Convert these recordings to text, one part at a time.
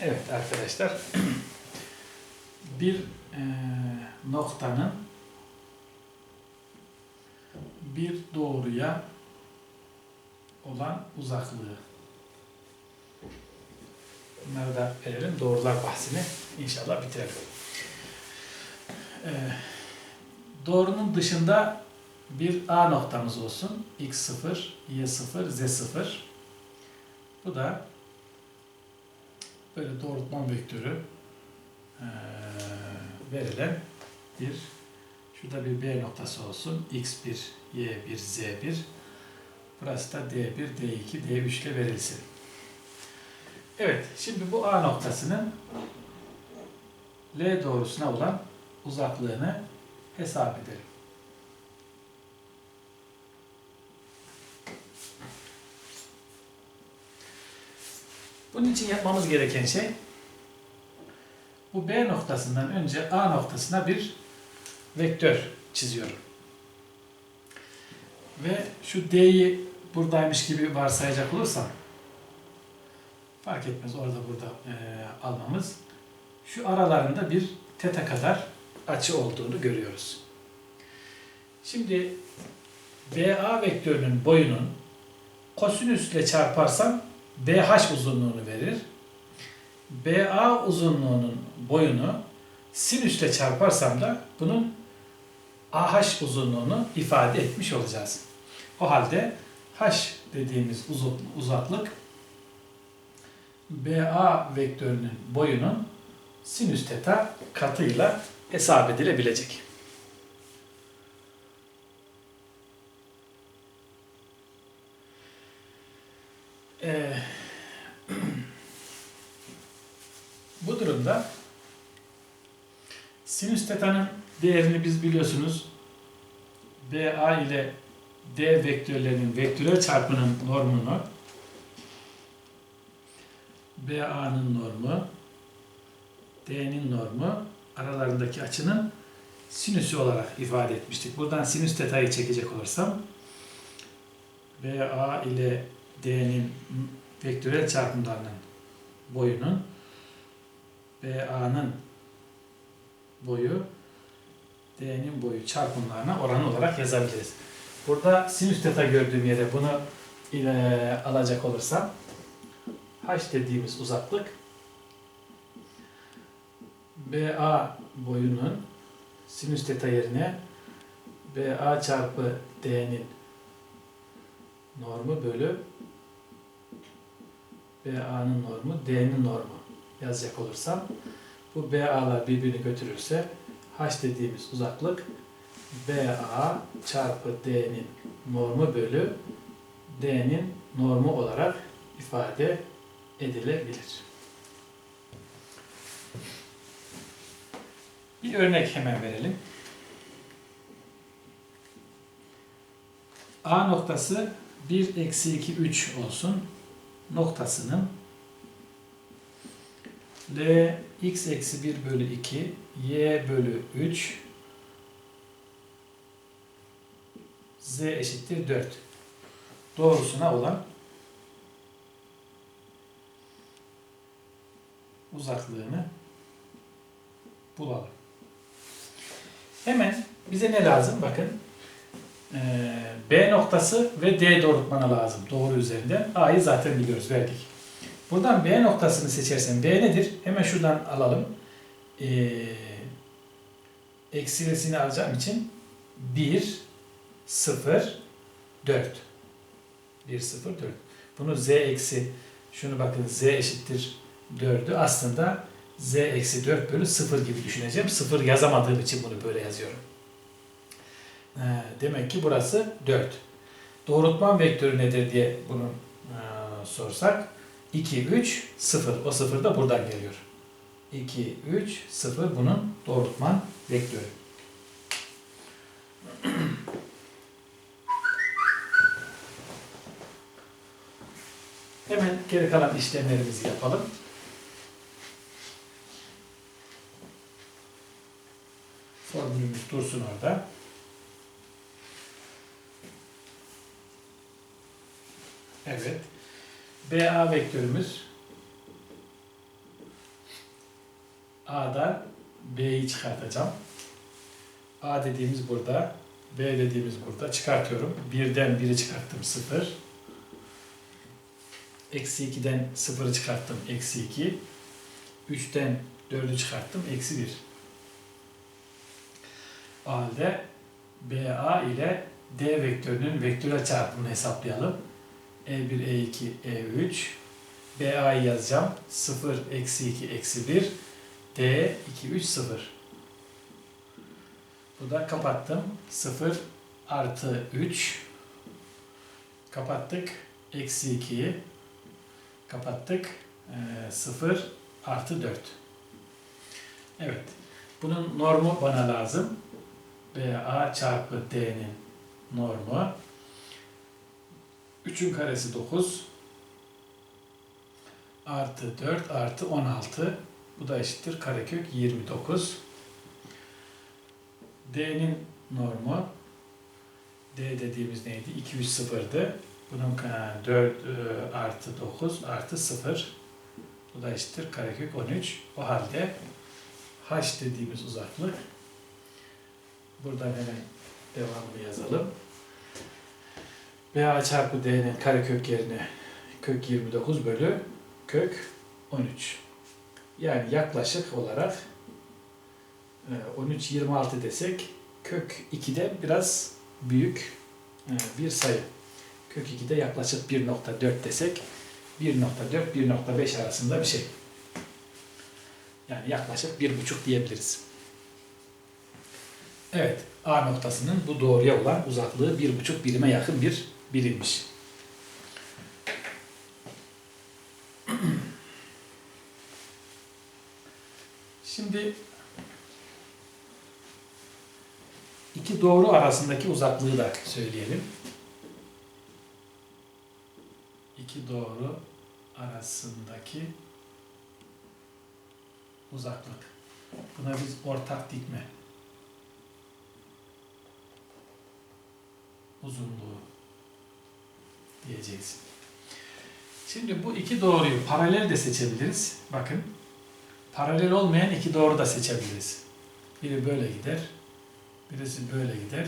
Evet arkadaşlar. Bir eee, noktanın bir doğruya olan uzaklığı. Bunları da verelim. Doğrular bahsini inşallah bitirelim. Eee, doğrunun dışında bir A noktamız olsun. X0, Y0, Z0. Bu da böyle doğrultma vektörü eee, verilen bir şurada bir B noktası olsun. X1, Y1, Z1. Burası da D1, D2, D3 ile verilsin. Evet, şimdi bu A noktasının L doğrusuna olan uzaklığını hesap edelim. Bunun için yapmamız gereken şey bu B noktasından önce A noktasına bir vektör çiziyorum. Ve şu D'yi buradaymış gibi varsayacak olursam fark etmez orada burada eee, almamız şu aralarında bir teta kadar açı olduğunu görüyoruz. Şimdi BA vektörünün boyunun kosinüsle çarparsam BH uzunluğunu verir. BA uzunluğunun boyunu sinüsle çarparsam da bunun AH uzunluğunu ifade etmiş olacağız. O halde H dediğimiz uzaklık BA vektörünün boyunun sinüs teta katıyla hesap edilebilecek. Ee, bu durumda sinüs teta'nın değerini biz biliyorsunuz BA ile D vektörlerinin vektörel çarpının normunu BA'nın normu D'nin normu aralarındaki açının sinüsü olarak ifade etmiştik. Buradan sinüs teta'yı çekecek olursam BA ile D'nin vektörel çarpımlarının boyunun BA'nın boyu D'nin boyu çarpımlarına oranı olarak yazabiliriz. Burada sinüs teta gördüğüm yere bunu ile alacak olursam H dediğimiz uzaklık BA boyunun sinüs teta yerine BA çarpı D'nin normu bölü BA'nın normu D'nin normu yazacak olursam bu BA'lar birbirini götürürse H dediğimiz uzaklık BA çarpı D'nin normu bölü D'nin normu olarak ifade edilebilir. Bir örnek hemen verelim. A noktası 1 eksi 2 3 olsun noktasının L x eksi 1 bölü 2 y bölü 3 z eşittir 4 doğrusuna olan uzaklığını bulalım. Hemen bize ne lazım? Bakın B noktası ve D doğrultmanı lazım. Doğru üzerinden. A'yı zaten biliyoruz, verdik. Buradan B noktasını seçersen B nedir? Hemen şuradan alalım. Ee, eksilesini alacağım için 1, 0, 4. 1, 0, 4. Bunu Z eksi, şunu bakın Z eşittir 4'ü aslında Z eksi 4 bölü 0 gibi düşüneceğim. 0 yazamadığım için bunu böyle yazıyorum. Ee, demek ki burası 4. Doğrultman vektörü nedir diye bunu e, sorsak 2, 3, 0. O 0 da buradan geliyor. 2, 3, 0 bunun doğrultman vektörü. Hemen geri kalan işlemlerimizi yapalım. Formülümüz dursun orada. Evet. BA vektörümüz A'dan B'yi çıkartacağım. A dediğimiz burada. B dediğimiz burada. Çıkartıyorum. 1'den 1'i çıkarttım 0. Eksi 2'den 0'ı çıkarttım. Eksi 2. 3'ten 4'ü çıkarttım. Eksi 1. O halde BA ile D vektörünün vektörel çarpımını hesaplayalım. E E1, E2, E3. BA'yı yazacağım. 0, eksi 2, eksi 1. D, 2, 3, 0. Bu da kapattım. 0 artı 3. Kapattık. Eksi 2'yi. Kapattık. Ee, 0 artı 4. Evet. Bunun normu bana lazım. BA çarpı D'nin normu. 3'ün karesi 9. Artı 4 artı 16. Bu da eşittir karekök 29. D'nin normu D dediğimiz neydi? 2 3 0'dı. Bunun ka- 4 e, artı 9 artı 0. Bu da eşittir karekök 13. O halde H dediğimiz uzaklık buradan hemen devamını yazalım. BA çarpı D'nin karekök yerine kök 29 bölü kök 13. Yani yaklaşık olarak e, 13 26 desek kök 2'de biraz büyük e, bir sayı. Kök 2'de yaklaşık 1.4 desek 1.4 1.5 arasında bir şey. Yani yaklaşık 1.5 diyebiliriz. Evet, A noktasının bu doğruya olan uzaklığı 1.5 birime yakın bir birimmiş. Şimdi iki doğru arasındaki uzaklığı da söyleyelim. İki doğru arasındaki uzaklık. Buna biz ortak dikme uzunluğu diyeceğiz. Şimdi bu iki doğruyu paralel de seçebiliriz. Bakın. Paralel olmayan iki doğru da seçebiliriz. Biri böyle gider. Birisi böyle gider.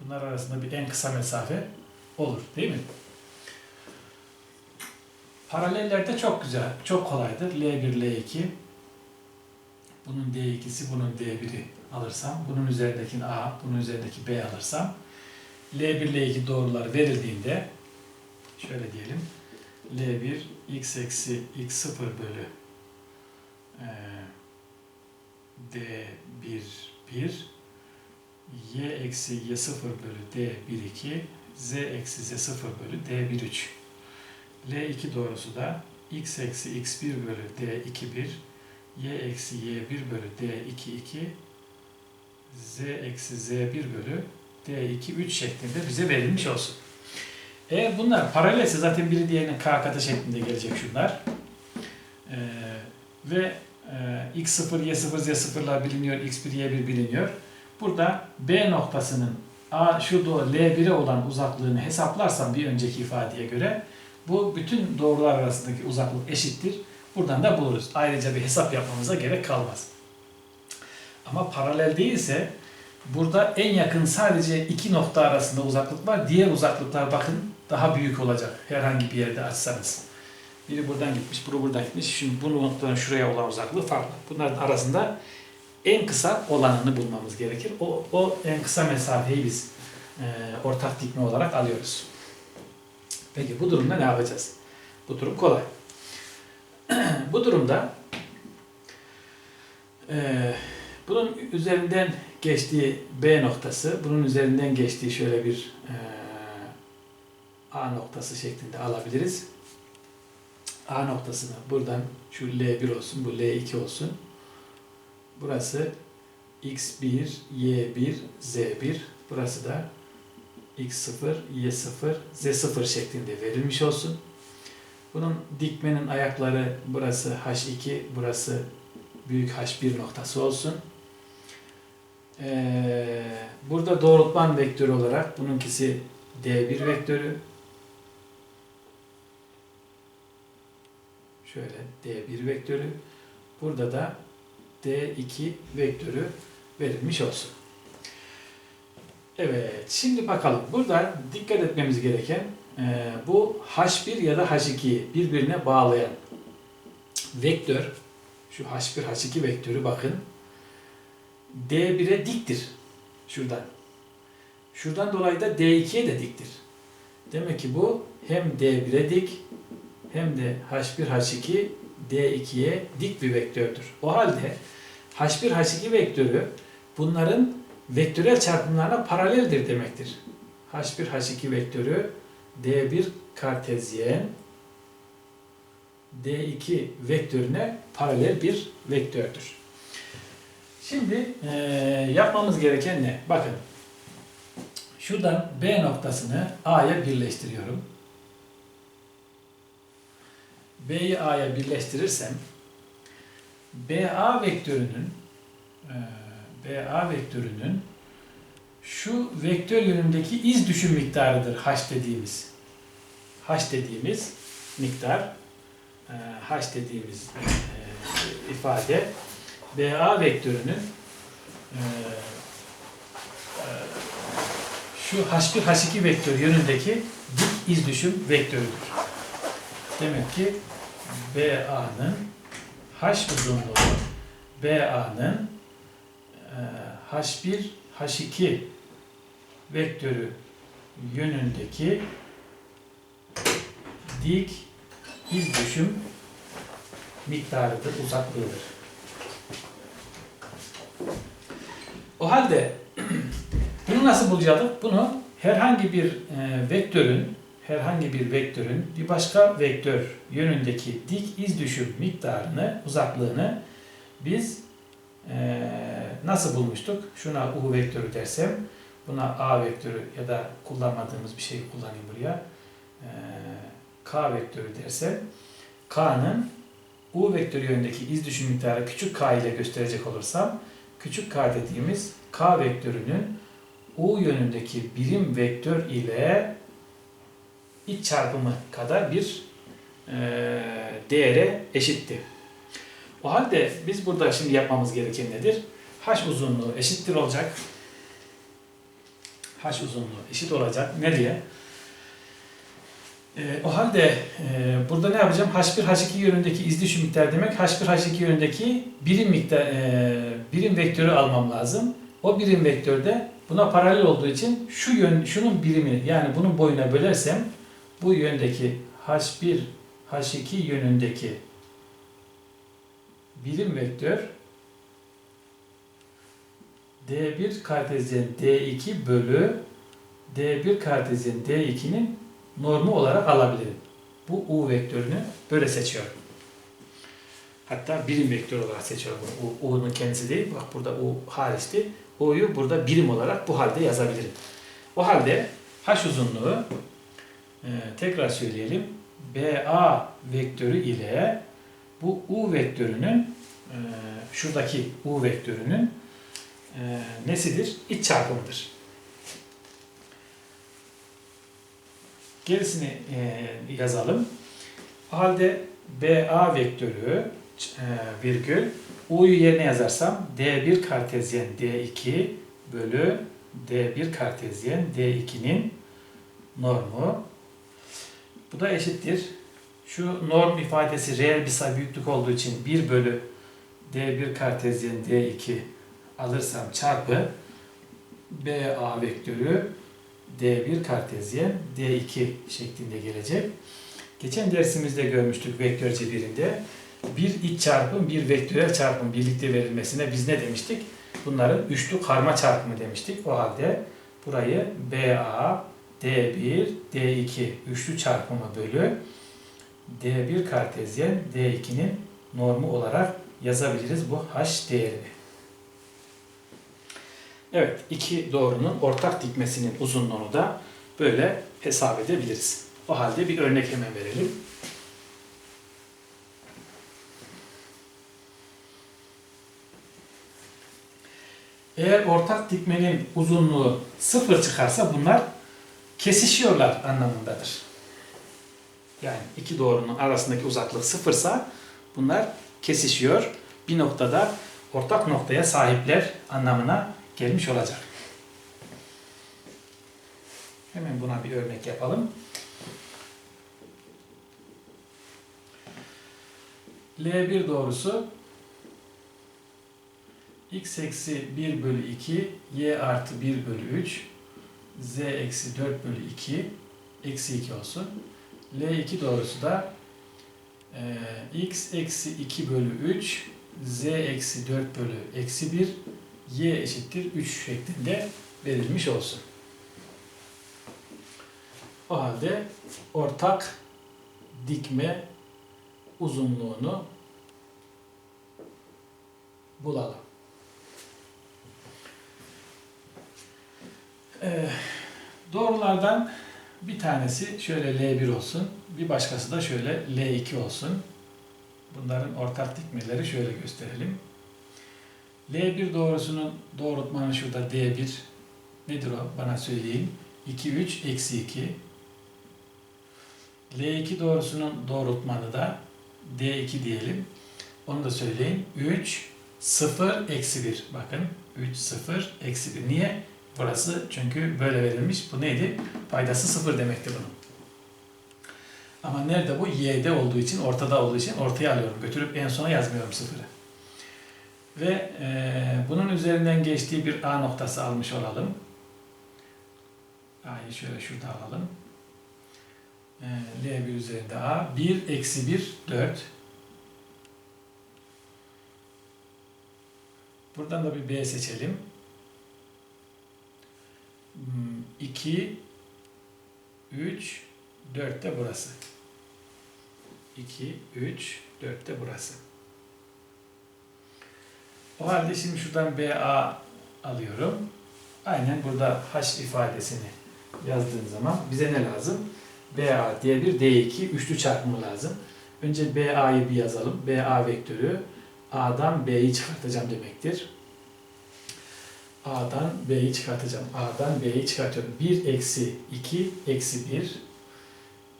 Bunlar arasında bir en kısa mesafe olur. Değil mi? Paralellerde çok güzel, çok kolaydır. L1, L2. Bunun D2'si, bunun D1'i alırsam, bunun üzerindeki A, bunun üzerindeki B alırsam, L1, L2 doğrular verildiğinde, şöyle diyelim, L1 x eksi x0 bölü e, D1 1 y eksi y0 bölü D1 2 z eksi z0 bölü D1 3 L2 doğrusu da x eksi x1 bölü D2 1 y eksi y1 bölü D2 2 z eksi z1 bölü D2 3 şeklinde bize verilmiş olsun. Eğer bunlar paralelse zaten biri diğerinin k katı şeklinde gelecek şunlar. Ee, ve e, x0, y0, z0'lar biliniyor, x1, y1 biliniyor. Burada B noktasının A şu doğru L1'e olan uzaklığını hesaplarsam bir önceki ifadeye göre bu bütün doğrular arasındaki uzaklık eşittir. Buradan da buluruz. Ayrıca bir hesap yapmamıza gerek kalmaz. Ama paralel değilse burada en yakın sadece iki nokta arasında uzaklık var. Diğer uzaklıklar bakın daha büyük olacak herhangi bir yerde açsanız. Biri buradan gitmiş, biri buradan gitmiş. Şimdi bu noktadan şuraya olan uzaklığı farklı. Bunların arasında en kısa olanını bulmamız gerekir. O, o en kısa mesafeyi biz e, ortak dikme olarak alıyoruz. Peki bu durumda ne yapacağız? Bu durum kolay. bu durumda e, bunun üzerinden geçtiği B noktası, bunun üzerinden geçtiği şöyle bir e, A noktası şeklinde alabiliriz. A noktasını buradan şu L1 olsun, bu L2 olsun. Burası X1, Y1, Z1. Burası da X0, Y0, Z0 şeklinde verilmiş olsun. Bunun dikmenin ayakları burası H2, burası büyük H1 noktası olsun. Ee, burada doğrultman vektörü olarak bununkisi D1 vektörü. Şöyle D1 vektörü. Burada da D2 vektörü verilmiş olsun. Evet, şimdi bakalım. Burada dikkat etmemiz gereken e, bu H1 ya da H2 birbirine bağlayan vektör, şu H1, H2 vektörü bakın. D1'e diktir. Şuradan. Şuradan dolayı da D2'ye de diktir. Demek ki bu hem D1'e dik hem de H1, H2 D2'ye dik bir vektördür. O halde H1, H2 vektörü bunların vektörel çarpımlarına paraleldir demektir. H1, H2 vektörü D1 kartezyen D2 vektörüne paralel bir vektördür. Şimdi eee, yapmamız gereken ne? Bakın. Şuradan B noktasını A'ya birleştiriyorum. B'yi A'ya birleştirirsem BA vektörünün eee, BA vektörünün şu vektör yönündeki iz düşüm miktarıdır H dediğimiz. H dediğimiz miktar eee, H dediğimiz eee, ifade BA vektörünün eee, eee, şu H1 H2 vektör yönündeki dik iz düşüm vektörüdür. Demek ki BA'nın H uzunluğu BA'nın eee, H1 H2 vektörü yönündeki dik iz düşüm miktarıdır, uzaklığıdır. O halde bunu nasıl bulacaktık? Bunu herhangi bir e, vektörün herhangi bir vektörün bir başka vektör yönündeki dik iz düşüm miktarını, uzaklığını biz e, nasıl bulmuştuk? Şuna U vektörü dersem, buna A vektörü ya da kullanmadığımız bir şeyi kullanayım buraya. E, K vektörü dersem, K'nın U vektörü yönündeki iz düşüm miktarı küçük k ile gösterecek olursam, küçük k dediğimiz k vektörünün u yönündeki birim vektör ile iç çarpımı kadar bir e, değere eşitti. O halde biz burada şimdi yapmamız gereken nedir? H uzunluğu eşittir olacak. H uzunluğu eşit olacak. Ne diye? E, o halde e, burada ne yapacağım? H1 H2 yönündeki iz düşüm miktar demek. H1 H2 yönündeki birim miktar e, birim vektörü almam lazım. O birim vektörde buna paralel olduğu için şu yön şunun birimini yani bunun boyuna bölersem bu yöndeki H1 H2 yönündeki birim vektör D1 kartezyen D2 bölü D1 kartezyen D2'nin normu olarak alabilirim. Bu U vektörünü böyle seçiyorum. Hatta birim vektör olarak seçiyorum bunu. U'nun kendisi değil. Bak burada U hariçti. U'yu burada birim olarak bu halde yazabilirim. O halde H uzunluğu e, tekrar söyleyelim. BA vektörü ile bu U vektörünün e, şuradaki U vektörünün e, nesidir? İç çarpımıdır. Gerisini e, yazalım. O halde BA vektörü e, virgül U'yu yerine yazarsam D1 kartezyen D2 bölü D1 kartezyen D2'nin normu. Bu da eşittir. Şu norm ifadesi reel bir sayı büyüklük olduğu için 1 bölü D1 kartezyen D2 alırsam çarpı BA vektörü D1 kartezyen D2 şeklinde gelecek. Geçen dersimizde görmüştük vektör cebirinde bir iç çarpım, bir vektörel çarpım birlikte verilmesine biz ne demiştik? Bunların üçlü karma çarpımı demiştik. O halde burayı BA, D1, D2 üçlü çarpımı bölü D1 kartezyen D2'nin normu olarak yazabiliriz bu H değerini. Evet, iki doğrunun ortak dikmesinin uzunluğunu da böyle hesap edebiliriz. O halde bir örnek hemen verelim. Eğer ortak dikmenin uzunluğu sıfır çıkarsa bunlar kesişiyorlar anlamındadır. Yani iki doğrunun arasındaki uzaklık sıfırsa bunlar kesişiyor. Bir noktada ortak noktaya sahipler anlamına gelmiş olacak. Hemen buna bir örnek yapalım. L1 doğrusu x eksi 1 bölü 2, y artı 1 bölü 3, z eksi 4 bölü 2, eksi 2 olsun. L2 doğrusu da e, x eksi 2 bölü 3, z eksi 4 bölü eksi 1, y eşittir 3 şeklinde verilmiş olsun. O halde ortak dikme uzunluğunu bulalım. Ee, doğrulardan bir tanesi şöyle L1 olsun, bir başkası da şöyle L2 olsun. Bunların ortak dikmeleri şöyle gösterelim. L1 doğrusunun doğrultmanı şurada D1. Nedir o? Bana söyleyin. 2, 3, eksi 2. L2 doğrusunun doğrultmanı da D2 diyelim. Onu da söyleyin. 3, 0, eksi 1. Bakın 3, 0, eksi 1. Niye? Burası çünkü böyle verilmiş. Bu neydi? Paydası 0 demekti bunun. Ama nerede bu? Y'de olduğu için, ortada olduğu için ortaya alıyorum. Götürüp en sona yazmıyorum 0'ı. Ve e, bunun üzerinden geçtiği bir A noktası almış olalım. A'yı şöyle şurada alalım. E, L1 üzerinde A. 1 eksi 1, 4. Buradan da bir B seçelim. 2, 3, 4 de burası. 2, 3, 4 de burası. O halde şimdi şuradan BA alıyorum. Aynen burada H ifadesini yazdığın zaman bize ne lazım? BA diye bir D2 üçlü çarpımı lazım. Önce BA'yı bir yazalım. BA vektörü A'dan B'yi çıkartacağım demektir. A'dan B'yi çıkartacağım. A'dan B'yi çıkartıyorum. 1 eksi 2 eksi 1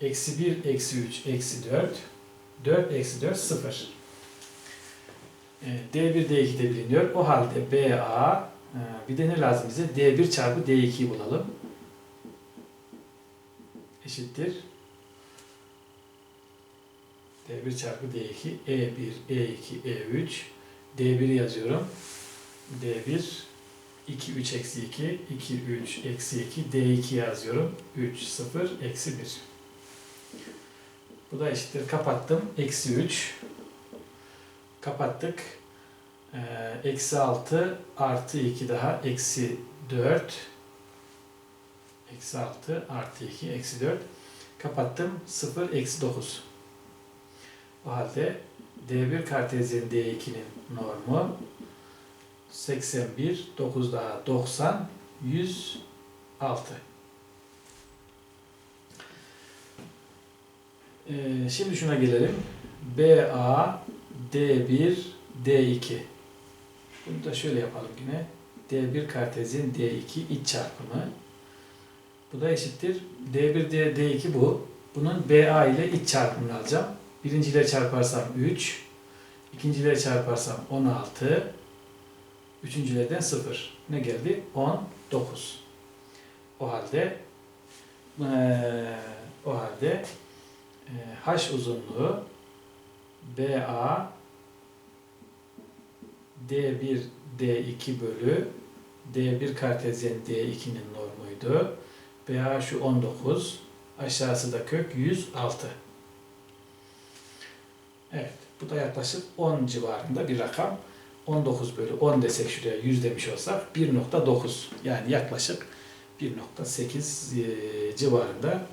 eksi 1 eksi 3 eksi 4 4 eksi 4 0 D1 D2 de biliniyor. O halde BA e, bir de ne lazım bize? D1 çarpı D2'yi bulalım. Eşittir. D1 çarpı D2 E1 E2 E3 D1'i yazıyorum. D1 2, 3, eksi 2, 2, 3, eksi 2, D2 yazıyorum. 3, 0, eksi 1. Bu da eşittir. Kapattım. Eksi 3. Kapattık. Ee, eksi 6 artı 2 daha eksi 4. Eksi 6 artı 2 eksi 4. Kapattım. 0, eksi 9. O halde D1 kartezyen D2'nin normu 81, 9 daha 90, 106. Ee, şimdi şuna gelelim. BA, D1, D2. Bunu da şöyle yapalım yine. D1 kartezyen D2 iç çarpımı. Bu da eşittir. D1, D, D2 bu. Bunun BA ile iç çarpımını alacağım. Birinciyle çarparsam 3, ikinciyle çarparsam 16, Üçüncülerden 0. Ne geldi? 19. O halde ee, o halde e, H uzunluğu BA D1 D2 bölü D1 kartezyen D2'nin normuydu. Şu 19. Aşağısı da kök 106. Evet. Bu da yaklaşık 10 civarında bir rakam. 19 bölü 10 desek şuraya 100 demiş olsak 1.9 yani yaklaşık 1.8 e, civarında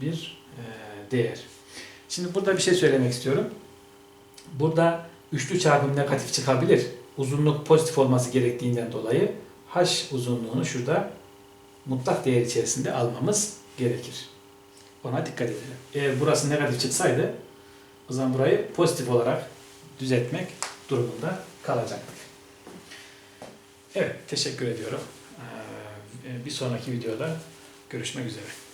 bir e, değer. Şimdi burada bir şey söylemek istiyorum. Burada üçlü çarpım negatif çıkabilir. Uzunluk pozitif olması gerektiğinden dolayı h uzunluğunu şurada mutlak değer içerisinde almamız gerekir. Ona dikkat edelim. Eğer burası negatif çıksaydı o zaman burayı pozitif olarak düzeltmek durumunda kalacaktık. Evet, teşekkür ediyorum. Ee, Bir sonraki videoda görüşmek üzere.